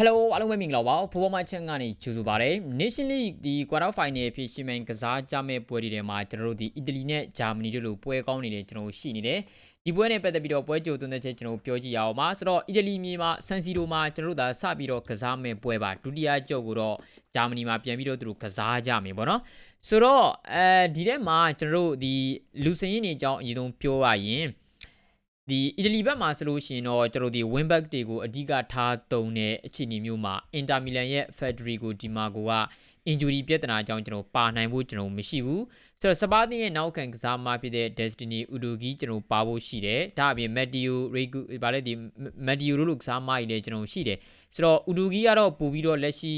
Hello အားလုံးပဲမင်္ဂလာပါဖိုးပေါ်မချန်ကနေကြိုဆိုပါရစေ Nation League ဒီ Quarter Final ဖြစ်ရှင်မန်ကစားကြမဲ့ပွဲတွေထဲမှာကျွန်တော်တို့ဒီအီတလီနဲ့ဂျာမနီတို့လိုပွဲကောင်းနေတယ်ကျွန်တော်တို့ရှိနေတယ်ဒီပွဲနဲ့ပတ်သက်ပြီးတော့ပွဲကြိုသွင်းတဲ့ချက်ကျွန်တော်ပြောကြည့်ရအောင်ပါဆိုတော့အီတလီမြေမှာဆန်စီရိုမှာကျွန်တော်တို့ဒါစပြီးတော့ကစားမဲ့ပွဲပါဒုတိယကြော့ကိုတော့ဂျာမနီမှာပြန်ပြီးတော့သူတို့ကစားကြမယ်ပေါ့နော်ဆိုတော့အဲဒီထဲမှာကျွန်တော်တို့ဒီလူစင်းရင်နေအကြောင်းအရင်ဆုံးပြောရရင် ဒီအီတလီဘက်မှာဆိုလို့ရှိရင်တော့ကျွန်တော်ဒီ win back တွေကိုအဓိကထားတုံတဲ့အခြေအနေမျိုးမှာ Inter Milan ရဲ့ Federico Di Marco က injury ပြဿနာအကြောင်းကျွန်တော်ပါနိုင်ဖို့ကျွန်တော်မရှိဘူးဆိုတော့စပါးတင်ရဲ့နောက်ခံကစားမဖြစ်တဲ့ Destiny Udogi ကျွန်တော်ပါဖို့ရှိတယ်ဒါအပြင် Matteo Regu ဗာလဲဒီ Matteo တို့လိုကစားမကြီးလည်းကျွန်တော်ရှိတယ်ဆိုတော့ Udogi ကတော့ပို့ပြီးတော့လက်ရှိ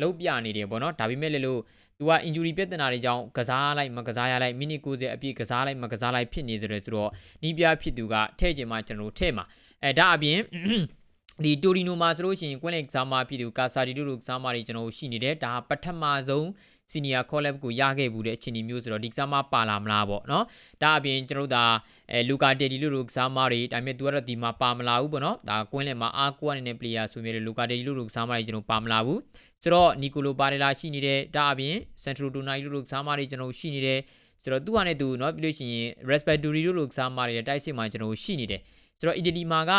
လုံးပြနေတယ်ပေါ့နော်ဒါပေမဲ့လည်းလို့ သူက injury ပြဿနာတွေကြောင့်ကစားလိုက်မကစားရလိုက်မိနစ်90အပြည့်ကစားလိုက်မကစားလိုက်ဖြစ်နေတယ်ဆိုတော့နီးပြဖြစ်သူကထဲ့ချင်မှကျွန်တော်ထဲ့မှာအဲဒါအပြင်ဒီတိုရီနိုမှာဆိုလို့ရှိရင်ကွင်းလက်ကစားမဖြစ်သူကာဆာဒီတို့လိုကစားမတွေကျွန်တော်ရှိနေတယ်ဒါပထမဆုံး စီနီယာကောလပ်ကိုရခဲ့ဘူးတဲ့အခြေအနေမျိုးဆိုတော့ဒီကစားမပါလာမလားပေါ့နော်ဒါအပြင်ကျွန်တော်တို့ဒါအဲလူကာတေဒီလိုလိုကစားမတွေဒါပေမဲ့သူကတော့ဒီမှာပါမလာဘူးပေါ့နော်ဒါကွင်းလက်မှာအားကိုးအနေနဲ့ player ဆိုမြဲလူကာတေဒီလိုလိုကစားမတွေကျွန်တော်ပါမလာဘူးဆိုတော့နီကိုလိုပါရလာရှိနေတယ်ဒါအပြင်စန်ထရိုတိုနိုင်လိုလိုကစားမတွေကျွန်တော်ရှိနေတယ်ဆိုတော့သူ့ဟာနဲ့သူเนาะပြီးလို့ရှိရင် respiratory လိုလိုကစားမတွေတိုက်စစ်မှာကျွန်တော်ရှိနေတယ်ဆိုတော့ Italy မှာက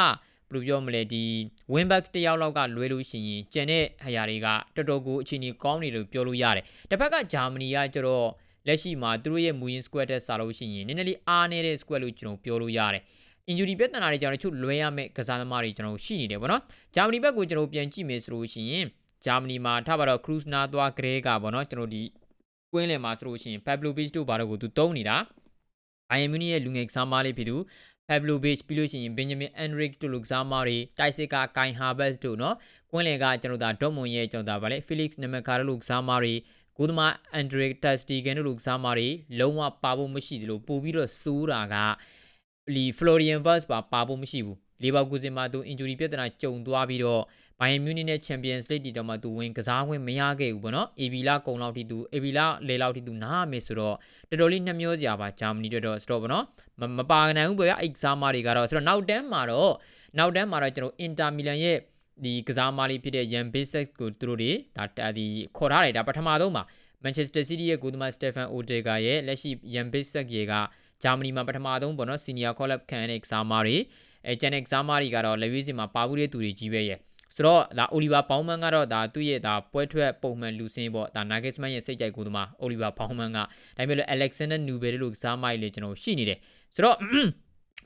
ဘယ်လိုပြောမလဲဒီ win back တယောက်လောက်ကလွဲလို့ရှိရင်ကျန်တဲ့ဟာယာတွေကတော်တော်ကိုအခြေအနေကောင်းနေလို့ပြောလို့ရတယ်တစ်ဖက်ကဂျာမနီကကျတော့လက်ရှိမှာသူတို့ရဲ့မူရင်း squad တက်စားလို့ရှိရင်နည်းနည်းလေးအားနေတဲ့ squad လို့ကျွန်တော်ပြောလို့ရတယ် injury ပြဿနာတွေကြောင့်တချို့လွဲရမယ့်ကစားသမားတွေကျွန်တော်ရှိနေတယ်ဗောနော်ဂျာမနီဘက်ကိုကျွန်တော်ပြန်ကြည့်မယ်ဆိုလို့ရှိရင်ဂျာမနီမှာထားပါတော့ cruise နာသွားဂရဲကဗောနော်ကျွန်တော်ဒီကွင်းလယ်မှာဆိုလို့ရှိရင် Pavlovic တို့ဘာလို့ကိုသူတုံးနေတာ Bayern Munich ရဲ့လူငယ်ကစားသမားလေးဖြစ်သူ Pablo Page ပြီးလို့ရှိရင် Benjamin Enric တို့လူကစားမတွေတိုက်စစ်က Kai Havertz တို့နော်ကွင်းလယ်ကကျွန်တော်ဒါ Dortmund ရဲ့ကျွန်တော်ဒါဗာလေ Felix Nemeka တို့လူကစားမတွေဂူဒမအန်ဒရီတက်စတီဂန်တို့လူကစားမတွေလုံးဝပါဖို့မရှိသလိုပို့ပြီးတော့စိုးတာကလီ Florian Verts ပါပါဖို့မရှိဘူး လေဘာကူစင်မှာသူ injury ပြဿနာကြုံသွားပြီးတော့ Bayern Munich နဲ့ Champions League တီတော့မှသူဝင်ကစားခွင့်မရခဲ့ဘူးပေါ့နော် AB လာကုံလောက်ထိသူ AB လာလေလောက်ထိသူနားမယ်ဆိုတော့တော်တော်လေးနှမျောစရာပါဂျာမနီတို့တော့ဆိုတော့ပေါ့နော်မပါနိုင်ဘူးပေါ့ဗျာအဲ့ကစားမတွေကတော့ဆိုတော့နောက်တန်းမှာတော့နောက်တန်းမှာတော့ကျွန်တော် Inter Milan ရဲ့ဒီကစားမလေးဖြစ်တဲ့ Jan Basic ကိုသူတို့တွေဒါဒီခေါ်ထားတယ်ဒါပထမဆုံးမှာ Manchester City ရဲ့ကိုသမား Stefan Ortega ရဲ့လက်ရှိ Jan Basic ရေကဂျာမနီမှာပထမဆုံးပေါ့နော် Senior Call Up ခံရတဲ့ကစားမတွေ အဲကျန်တဲ့ကစားမတွေကတော့လက်ရွေးစင်မှာပါဘူးတဲ့သူတွေကြီးပဲရဲ့ဆိုတော့ဒါအိုလီဗာပေါင်းမန်ကတော့ဒါသူ့ရဲ့ဒါပွဲထွက်ပုံမှန်လူစင်းပေါ့ဒါနာဂက်စမန်ရဲ့စိတ်ကြိုက်ကိုသမားအိုလီဗာပေါင်းမန်ကဒါပေမဲ့လည်း Alexander Nubel လို့ကစားမိုက်လေကျွန်တော်ရှိနေတယ်ဆိုတော့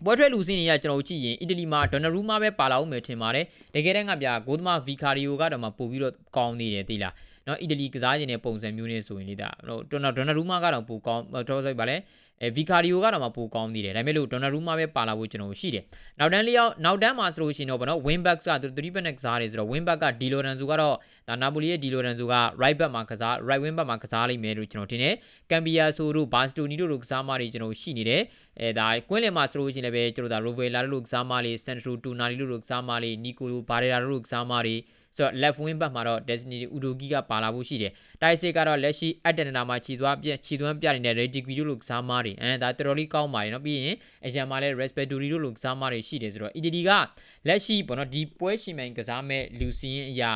ပွဲထွက်လူစင်းတွေကကျွန်တော်ကြည့်ရင်အီတလီမှာဒေါ်နရူးမာပဲပါလာအောင်မယ်ထင်ပါတယ်တကယ်တမ်းကဗျာဂိုသမာဗီကာရီယိုကတော့မှပို့ပြီးတော့ကောင်းနေတယ်သိလား နော်အီတလီကစားခြင်းတဲ့ပုံစံမျိုးနဲ့ဆိုရင်လေဒါဟိုဒေါ်နာဒေါ်နာရူးမာကတော့ပိုကောင်းတော့ဆိုပါလေအဲဗီကာရီယိုကတော့မှပိုကောင်းသေးတယ်ဒါပေမဲ့လို့ဒေါ်နာရူးမာပဲပါလာဖို့ကျွန်တော်ရှိတယ်နောက်တန်းလေးယောက်နောက်တန်းမှာဆိုလို့ရှိရင်တော့ဗောနော် win back ကသူ3 back နဲ့ကစားတယ်ဆိုတော့ win back ကဒီလိုရန်ဇူကတော့ဒါနာပိုလီရဲ့ဒီလိုရန်ဇူက right back မှာကစား right wing back မှာကစားလိမ့်မယ်လို့ကျွန်တော်ထင်တယ်ကမ်ဘီယာဆိုတို့ဘာစတိုနီတို့လိုကစားမတွေကျွန်တော်ရှိနေတယ်အဲဒါကွင်းလင်မှာဆိုလို့ရှိရင်လည်းပဲကျွန်တော်ဒါ Rovella တို့လိုကစားမလေး Centro Tonali တို့လိုကစားမလေး Nico Barrera တို့လိုကစားမတွေ ဆိုတော့ left wing back မှာတော့ Destiny Udogi ကပါလာဖို့ရှိတယ်။တိုက်စစ်ကတော့လက်ရှိ Atlanta မှာခြေသွားပြခြေသွမ်းပြနေတဲ့ Redick တို့လိုကစားမားတွေအဲဒါတော်တော်လေးကောင်းပါတယ်เนาะပြီးရင်အရန်မှာလည်း Respiratory တို့လိုကစားမားတွေရှိတယ်ဆိုတော့ EDD ကလက်ရှိပေါ့နော်ဒီပွဲရှင်မှန်ကစားမဲ့လူစီရင်အရာ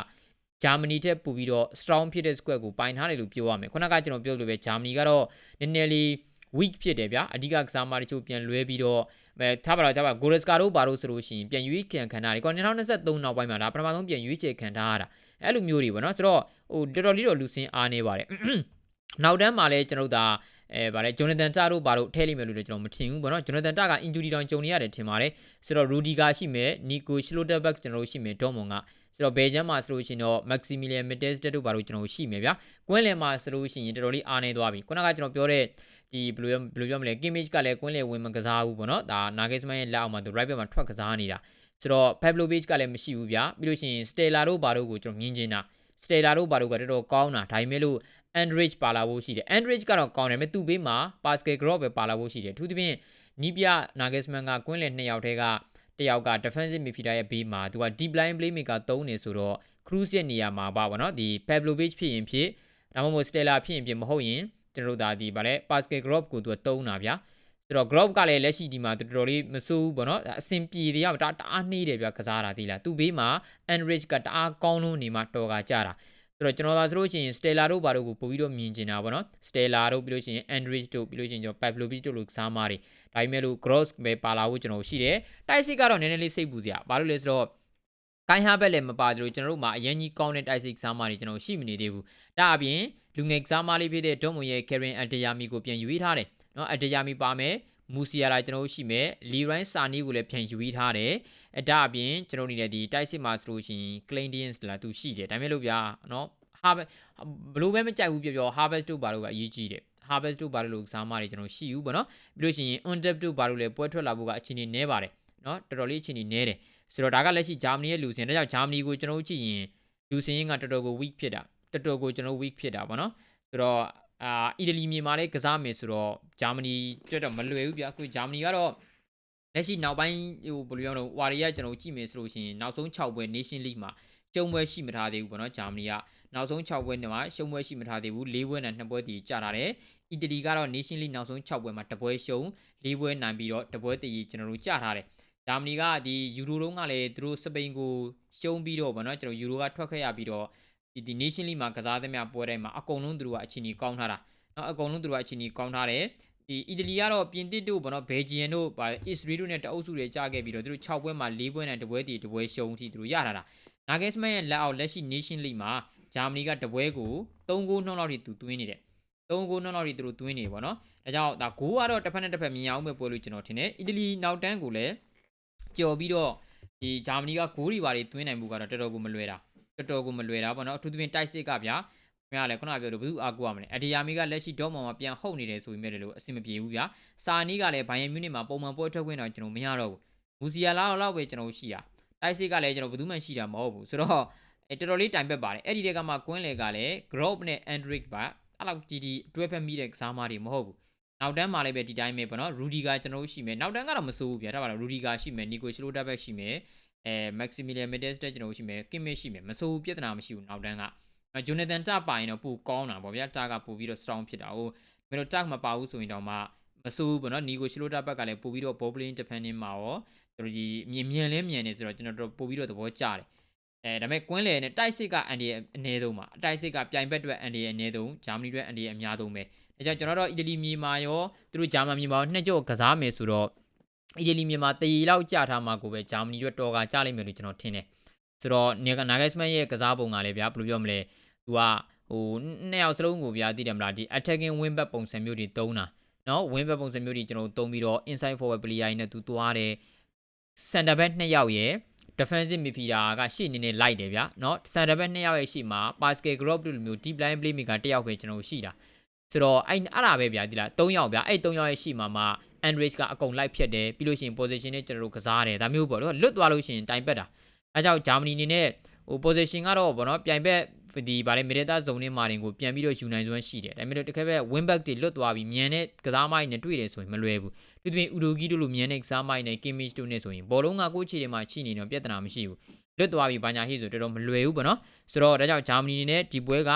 ဂျာမနီတက်ပူပြီးတော့ strong ဖြစ်တဲ့ squad ကိုပိုင်ထားတယ်လို့ပြောရမယ်ခုနကကျွန်တော်ပြောလို့ပဲဂျာမနီကတော့နည်းနည်းလေး weak ဖြစ်တယ်ဗျာအဓိကကစားမတချို့ပြန်လွဲပြီးတော့အဲထားပါတော့ထားပါဂိုရစကာတို့ဘာလို့ဆိုလို့ရှိရင်ပြန်ရွေးခံခံတာဒီကော2023နောက်ပိုင်းမှာဒါပထမဆုံးပြန်ရွေးချယ်ခံထားရတာအဲ့လိုမျိုးတွေပေါ့နော်ဆိုတော့ဟိုတော်တော်လေးတော့လူစင်းအားနေပါတယ်နောက်တန်းမှာလည်းကျွန်တော်တို့ဒါအဲဗါလဲဂျိုနသန်တာတို့ဘာလို့ထဲလိမ့်မယ်လို့လည်းကျွန်တော်မထင်ဘူးပေါ့နော်ဂျိုနသန်တာက injury တောင်ကြုံနေရတယ်ထင်ပါတယ်ဆိုတော့ရူဒီကာရှိမယ်နီကိုရှလိုတာဘက်ကျွန်တော်တို့ရှိမယ်ဒေါ်မွန်က ဆိုတော့ဘယ်ချမ်းမှာဆိုလို့ရှိရင်တော့ Maximilian Mites တို့ဘာလို့ကျွန်တော်ရှိမယ်ဗျာကွင်းလယ်မှာဆိုလို့ရှိရင်တော်တော်လေးအားနေသွားပြီခုနကကျွန်တော်ပြောတဲ့ဒီဘယ်လိုဘယ်လိုပြောမလဲ Kimmich ကလည်းကွင်းလယ်ဝင်မကစားဘူးပေါ့နော်ဒါ Nagelsmann ရဲ့လက်အောက်မှာသူ right back မှာထွက်ကစားနေတာဆိုတော့ Pavlovic ကလည်းမရှိဘူးဗျာပြီးလို့ရှိရင် Stella တို့ဘာတို့ကိုကျွန်တော်မြင်ချင်တာ Stella တို့ဘာတို့ကတော်တော်ကောင်းတာဒါပေမဲ့လို့ Andrich ပါလာဖို့ရှိတယ် Andrich ကတော့ကောင်းတယ်မဲ့သူ့ဘေးမှာ Pascal Gross ပဲပါလာဖို့ရှိတယ်အထူးသဖြင့်နီးပြ Nagelsmann ကကွင်းလယ်နှစ်ယောက်ထဲက တယောက်က defensive midfielder ရဲ့ဘေးမှာသူက deep line playmaker သုံးနေဆိုတော့ Cruz ရဲ့နေရာမှာပါဗောနော်ဒီ Pavlovic ဖြစ်ရင်ဖြစ်ဒါမှမဟုတ် Stella ဖြစ်ရင်ဖြစ်မဟုတ်ရင်ကျွန်တော်တို့ဒါဒီဗာလဲ Pascal Gross ကိုသူကသုံးတာဗျာဆိုတော့ group ကလည်းလက်ရှိဒီမှာတော်တော်လေးမစိုးဘူးပေါ့နော်အဆင်ပြေတယ်ရတအားနှေးတယ်ဗျကစားတာသိလားသူ့ဘေးမှာ enrich ကတအားကောင်းလို့နေမှာတော်ကကြတာ ဆိုတော့ကျွန်တော်သာဆိုလို့ရှိရင် Stella တို့ဘာတို့ကိုပို့ပြီးတော့မြင်ကျင်တာပေါ့နော် Stella တို့ပြီးလို့ရှိရင် Enrich တို့ပြီးလို့ရှိရင်ကျွန်တော် Pavlovic တို့လိုစားမားတွေဒါပေမဲ့လို့ Gross ပဲပါလာဖို့ကျွန်တော်ရှိတယ်တိုက်စစ်ကတော့နည်းနည်းလေးစိတ်ပူစရာဘာလို့လဲဆိုတော့ကိုင်းဟာဘက်လည်းမပါကြလို့ကျွန်တော်တို့မှာအရင်ကြီးကောင်းတဲ့တိုက်စစ်စားမားတွေကျွန်တော်ရှိမနေသေးဘူးဒါအပြင်လူငယ်စားမားလေးဖြစ်တဲ့ဒုံမွန်ရဲ့ Karen Anteyami ကိုပြန်ယူထားတယ်နော် Anteyami ပါမယ် မူစီယာလာကျွန်တော်တို့ရှိမယ်လီရိုင်းစာနီကိုလည်းပြန်ယူပြီးထားတယ်အဲဒါအပြင်ကျွန်တော်နေတဲ့ဒီတိုက်စစ်မှာဆိုလို့ရှိရင် Canadians လာသူရှိတယ်ဒါပေမဲ့လို့ဗျာနော် harvest ဘလို့ပဲမကြိုက်ဘူးပြောပြော harvest တို့ဘာလို့ကအရေးကြီးတယ် harvest တို့ဘာလို့လို့စားမတွေကျွန်တော်ရှိဘူးပေါ့နော်ပြီးလို့ရှိရင် on depth တို့ဘာလို့လဲပွဲထွက်လာဖို့ကအချိန်နေနဲပါတယ်နော်တော်တော်လေးအချိန်နေနဲတယ်ဆိုတော့ဒါကလက်ရှိဂျာမနီရဲ့လူစင်ဒါကြောင့်ဂျာမနီကိုကျွန်တော်ကြည့်ရင်လူစင်ရင်ကတော်တော်ကို weak ဖြစ်တာတော်တော်ကိုကျွန်တော် weak ဖြစ်တာပေါ့နော်ဆိုတော့ အာအီတလီမြေမှာလည်းကစားမယ်ဆိုတော့ဂျာမနီတက်တော့မလွယ်ဘူးဗျာအခုဂျာမနီကတော့လက်ရှိနောက်ပိုင်းဟိုဘယ်လိုပြောလဲဝါရီရကျွန်တော်ကြည့်မယ်ဆိုလို့ရှိရင်နောက်ဆုံး6ပွဲ Nation League မှာကျုံပွဲရှိမထားသေးဘူးပေါ့နော်ဂျာမနီကနောက်ဆုံး6ပွဲနဲ့မှာရှုံးပွဲရှိမထားသေးဘူး၄ပွဲနဲ့2ပွဲတည်ကြထားတယ်အီတလီကတော့ Nation League နောက်ဆုံး6ပွဲမှာ2ပွဲရှုံး၄ပွဲနိုင်ပြီးတော့2ပွဲတည်ကျွန်တော်တို့ကြထားတယ်ဂျာမနီကဒီယူရိုတုံးကလည်းသူတို့စပိန်ကိုရှုံးပြီးတော့ဗောနော်ကျွန်တော်ယူရိုကထွက်ခဲ့ရပြီးတော့ ဒီဒီ Nation League မှာကစားသမျှပွဲတိုင်းမှာအကုန်လုံးသူတို့ကအချင်းကြီးကောင်းထားတာနော်အကုန်လုံးသူတို့ကအချင်းကြီးကောင်းထားတယ်ဒီအီတလီကတော့ပြင်သစ်တို့ဘောနော်ဘယ်ဂျီယန်တို့ပါအစ္စရေးတို့နဲ့တအုပ်စုတွေကြာခဲ့ပြီးတော့သူတို့6ပွဲမှာ4ပွဲနဲ့တပွဲတည်တပွဲရှုံးထိသူတို့ရထားတာနာဂက်စမန်ရဲ့လက်အောက်လက်ရှိ Nation League မှာဂျာမနီကတပွဲကို3ဂိုးနှုန်းလောက်ထိသူတွင်းနေတယ်3ဂိုးနှုန်းလောက်ထိသူတို့တွင်းနေပေါ့နော်ဒါကြောင့်ဒါဂိုးကတော့တစ်ဖက်နဲ့တစ်ဖက်မြင်အောင်ပဲပွဲလို့ကျွန်တော်ထင်တယ်အီတလီနောက်တန်းကိုလည်းကြော်ပြီးတော့ဒီဂျာမနီကဂိုးတွေပါတွေတွင်းနိုင်မှုကတော့တော်တော်ကိုမလွယ်တာ တော်တော်ကိုမလွယ်တာပေါ့နော်အထူးသဖြင့်တိုက်စစ်ကဗျာခင်ဗျားလည်းခုနကပြောလို့ဘယ်သူအားကိုရမလဲအဒီယာမီကလက်ရှိဒေါမောင်မှာပြန်ဟုတ်နေတယ်ဆိုပေမဲ့လည်းအဆင်မပြေဘူးဗျာစာနီးကလည်းဘိုင်ယန်မြူနစ်မှာပုံမှန်ပွဲထွက်ခွင့်တော့ကျွန်တော်မရတော့ဘူးမူစီယာလာတော့ပဲကျွန်တော်ရှိတာတိုက်စစ်ကလည်းကျွန်တော်ဘယ်သူမှရှိတာမဟုတ်ဘူးဆိုတော့အဲတော်တော်လေးတိုင်ပက်ပါတယ်အဲ့ဒီတက်ကမှကွင်းလေကလည်း Grop နဲ့ Andrick ပါအဲ့လောက်ကြီးကြီးတွဲဖက်မိတဲ့ကစားမတွေမဟုတ်ဘူးနောက်တန်းမှာလည်းပဲဒီတိုင်းပဲပေါ့နော်ရူဒီကကျွန်တော်ရှိမယ်နောက်တန်းကတော့မစိုးဘူးဗျာဒါပါလားရူဒီကရှိမယ်နီကိုရှလိုတက်ဘက်ရှိမယ် အဲမက်ဆီမီလီယန်မက်ဒက်စ်တက်ကျွန်တော်ရှိမယ်ကင်မစ်ရှိမယ်မစိုးဘူးပြဿနာမရှိဘူးနောက်တန်းကဂျိုနေသန်တပါရင်တော့ပိုကောင်းတာပေါ့ဗျာတာကပိုပြီးတော့ strong ဖြစ်တာဟိုမင်းတို့တက်မပါဘူးဆိုရင်တော့မှမစိုးဘူးပေါ့နော်နီကိုရှလိုတက်ဘက်ကလည်းပိုပြီးတော့ ball playing defending မှာရောတို့ဒီမြင်မြန်လဲမြန်နေဆိုတော့ကျွန်တော်တို့ပိုပြီးတော့သဘောကျတယ်အဲဒါပေမဲ့ကွင်းလေနဲ့တိုက်စစ်ကအန်ဒီအနည်းဆုံးပါတိုက်စစ်ကပြိုင်ဘက်အတွက်အန်ဒီအနည်းဆုံးဂျာမနီအတွက်အန်ဒီအများဆုံးပဲဒါကြောင့်ကျွန်တော်တို့အီတလီမြေမာရောသူတို့ဂျာမန်မြေမာရောနှစ်ကြော့ကစားမယ်ဆိုတော့ အီတလီမြေမာတရီလောက်ကြာထားမှာကိုပဲဂျာမနီအတွက်တော်ကကြာလိမ့်မယ်လို့ကျွန်တော်ထင်တယ်ဆိုတော့နာဂက်စမန်ရဲ့ကစားပုံကလည်းဗျာဘယ်လိုပြောမလဲသူကဟိုနှစ်ယောက်စလုံးကိုဗျာသိတယ်မလားဒီ attacking wing back ပုံစံမျိုးတွေတုံးတာနော် wing back ပုံစံမျိုးတွေကျွန်တော်တုံးပြီးတော့ inside forward player တွေနဲ့သူသွားတယ် center back နှစ်ယောက်ရဲ့ defensive midfielder ကရှေ့နေနေလိုက်တယ်ဗျာเนาะ center back နှစ်ယောက်ရဲ့ရှေ့မှာ Pascal Gropp တို့လိုမျိုး deep line playmaker တစ်ယောက်ပဲကျွန်တော်ရှိတာဆိုတော့အဲ့အဲ့ဒါပဲဗျာဒီလား၃ယောက်ဗျာအဲ့၃ယောက်ရဲ့ရှေ့မှာမှ Andrej ကအကုန်လိုက်ဖြတ်တယ်ပြီးလို့ရှိရင် position နဲ့ကျွန်တော်တို့ကစားတယ်ဒါမျိုးပေါ့လို့လွတ်သွားလို့ရှိရင်တိုင်ပက်တာအဲကြောင့်ဂျာမနီအနေနဲ့ဟို position ကတော့ဗောနော်ပြိုင်ဘက်ဒီဗာလေ Medeta zone နဲ့မာတင်ကိုပြန်ပြီးတော့ယူနိုင်စွမ်းရှိတယ်ဒါပေမဲ့တကယ်ပဲ win back တွေလွတ်သွားပြီးမြန်တဲ့ကစားမိုင်းနဲ့တွေ့တယ်ဆိုရင်မလွယ်ဘူးသူတို့ဥဒိုဂီတို့လိုမြန်တဲ့ကစားမိုင်းနဲ့ Kimmich တို့နဲ့ဆိုရင်ဘောလုံးကကိုယ့်ခြေတွေမှာချိနေတော့ပြဿနာမရှိဘူးလွတ်သွားပြီးဘာညာဟိဆိုတော်တော်မလွယ်ဘူးပေါ့နော်ဆိုတော့ဒါကြောင့်ဂျာမနီအနေနဲ့ဒီပွဲက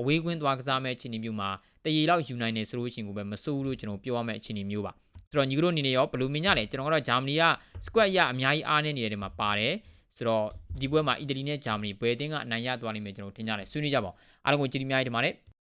အဝေးကွင်းသွားကစားမဲ့အခြေအနေမျိုးမှာတရေလောက်ယူနိုင်နေဆိုလို့ရှိရင်ကိုပဲမစိုးဘူးလို့ကျွန်တော်ပြောရမယ့်အခြေအနေမျိုးပါ ဆိုတော့ညီတို့အနေနဲ့ရောဘယ်လိုမြင်ကြလဲကျွန်တော်ကတော့ဂျာမနီက squad ရအများကြီးအားနေနေတဲ့နေရာမှာပါတယ်ဆိုတော့ဒီပွဲမှာအီတလီနဲ့ဂျာမနီဘယ်အသင်းကအနိုင်ရသွားလိမ့်မယ်ကျွန်တော်ထင်ကြတယ်ဆွေးနွေးကြပါအောင်အားလုံးကိုကြည့်ပြီးများကြီးတင်ပါတယ်